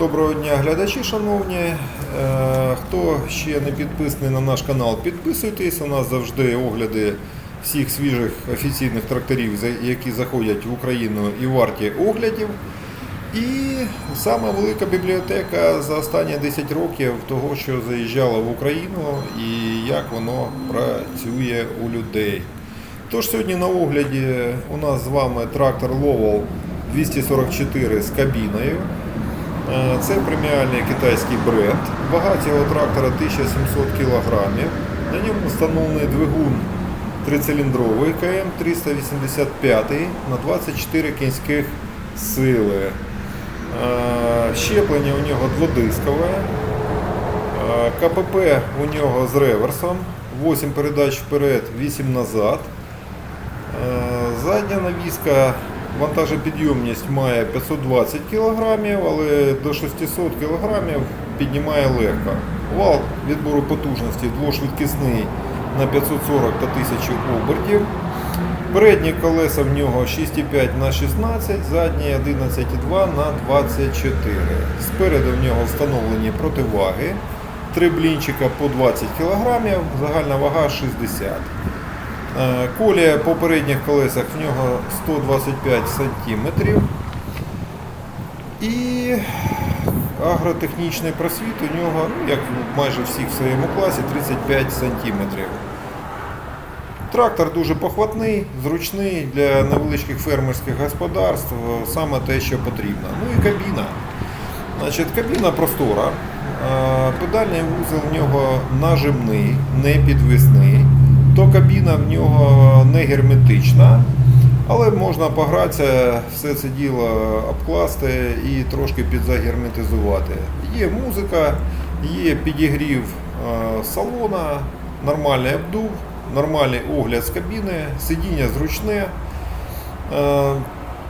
Доброго дня, глядачі, шановні. Е, Хто ще не підписаний на наш канал, підписуйтесь. У нас завжди огляди всіх свіжих офіційних тракторів, які заходять в Україну і варті оглядів. І сама велика бібліотека за останні 10 років того, що заїжджало в Україну і як воно працює у людей. Тож сьогодні на огляді у нас з вами трактор Lowell 244 з кабіною. Е, Це преміальний китайський бренд. Вага цього трактора 1700 кг. На ньому встановлений двигун трициліндровий КМ 385 на 24 кінських сили. Е, Щеплення у нього дводискове. Е, КПП у нього з реверсом. 8 передач вперед, 8 назад. Задня навіска вантажопідйомність має 520 кг, але до 600 кг піднімає легко. Вал відбору потужності двошвидкісний на 540 та 1000 обертів. Передні колеса в нього 6,5 на 16, задні 11,2 на 24. Спереду в нього встановлені противаги. Три блінчика по 20 кг, загальна вага 60 Е, Колія по передніх колесах в нього 125 см. І агротехнічний просвіт у нього, ну, як майже всіх в своєму класі, 35 см. Трактор дуже похватний, зручний для невеличких фермерських господарств, саме те, що потрібно. Ну і кабіна. Значить, кабіна простора. Е, Педальний вузол в нього нажимний, не підвісний. То кабіна в нього не герметична, але можна погратися, все це діло обкласти і трошки підзагерметизувати. Є музика, є підігрів е, салона, нормальний обдув, нормальний огляд з кабіни, сидіння зручне.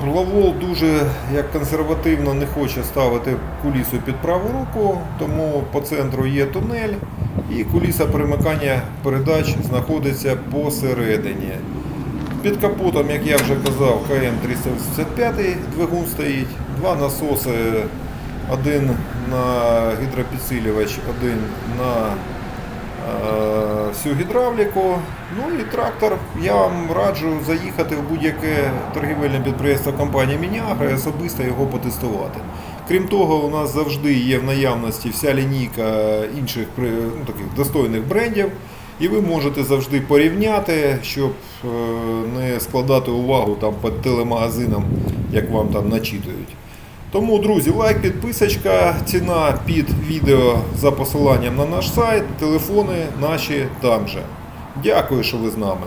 Лавол дуже як консервативно не хоче ставити кулісу під праву руку, тому по центру є тунель і куліса перемикання передач знаходиться посередині. Під капотом, як я вже казав, КМ385 двигун стоїть, два насоси, один на гідропідсилювач, один на е, всю гідравліку. Ну і трактор. Я вам раджу заїхати в будь-яке торгівельне підприємство компанії Мініагра і особисто його потестувати. Крім того, у нас завжди є в наявності вся лінійка інших ну, таких достойних брендів. І ви можете завжди порівняти, щоб е, не складати увагу там під телемагазином, як вам там начитують. Тому, друзі, лайк, підписочка, ціна під відео за посиланням на наш сайт, телефони наші там же. Дякую, що ви з нами.